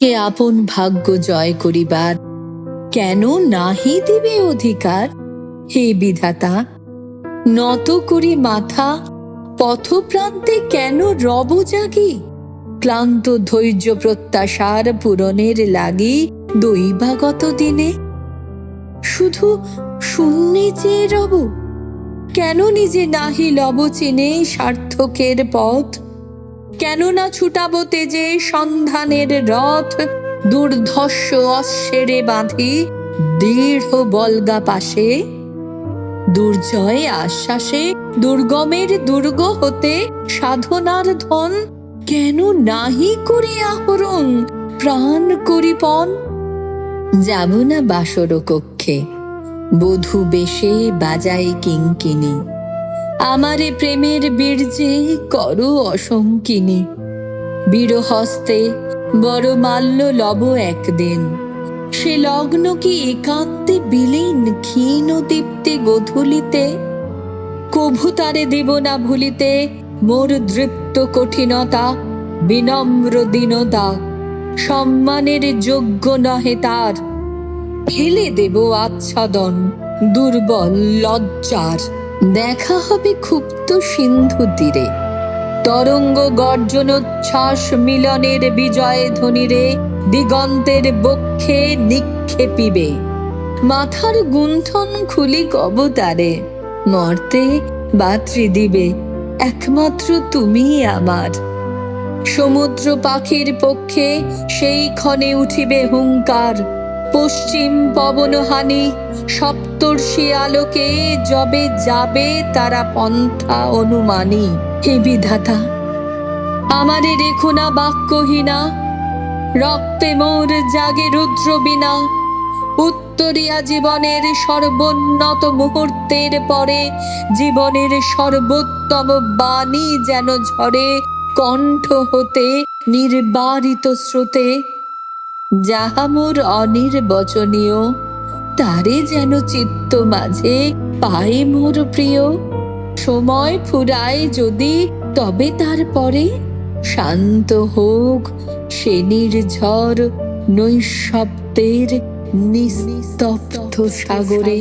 কে আপন ভাগ্য জয় করিবার? কেন নাহি দিবে অধিকার? হে বিধাতা, নত করি মাথা, পথপ্রান্তে কেন রব জাগি? ক্লান্ত ধৈর্য প্রত্যাশার পূরণের লাগি দৈবাগত দিনে? শুধু শূন্যে চেয়ে রব, কেন নিজে নাহি লব চিনে সার্থকের পথ? কেন না ছুটাবো তেজে সন্ধানের রথ, দুর্ধর্ষ অশ্বেরে বাঁধি দৃঢ় বলগা পাশে। দুর্জয় আশ্বাসে দুর্গমের দুর্গ হতে সাধনার ধন কেন নাহি করি আহরণ, প্রাণ করি পণ? যাব না বাসর কক্ষে, বধূ বেশে বাজাই কিঙ্কিনি আমারে প্রেমের বীর্যে করো অসংকিনী। বীরহস্তে বড় মাল্য লব একদিন। সে লগ্ন কি একান্তে বিলীন, ক্ষীণ দীপ্তে গোধূলিতে? কভু তারে দেব না ভুলিতে, মোর দৃপ্ত কঠিনতা, বিনম্র দীনতা। সম্মানের যোগ্য নহে তার, ফেলে দেব আচ্ছাদন, দুর্বল লজ্জার। দেখা হবে ক্ষুব্ধ সিন্ধু তীরে। তরঙ্গ গর্জনোচ্ছ্বাস মিলনের বিজয় ধ্বনিরে দিগন্তের বক্ষে নিক্ষেপিবে। মাথার গুন্থন খুলি কবতারে মর্তে বাত্রি দিবে, একমাত্র তুমি আমার। সমুদ্র পাখির পক্ষে সেই ক্ষণে উঠিবে হুঙ্কার পশ্চিম পবনহানি, সপ্তর্ষি আলোকে যবে যাবে তারা পন্থা অনুমানী। হে বিধাতা, আমারে রেখো না বাক্যহীনা, রক্তে মোর জাগে রুদ্র বিনা। উত্তরিয়া জীবনের সর্বোন্নত মুহূর্তের পরে জীবনের সর্বোত্তম বাণী যেন ঝরে কণ্ঠ হতে নির্বারিত স্রোতে। যাহা মোর অনির্বচনীয়, তারে যেন চিত্ত মাঝে পায়ে মোর প্রিয়। সময় ফুরায় যদি তবে তারপরে শান্ত হোক সে নির্ঝর নৈশব্দের নিস্তব্ধ সাগরে।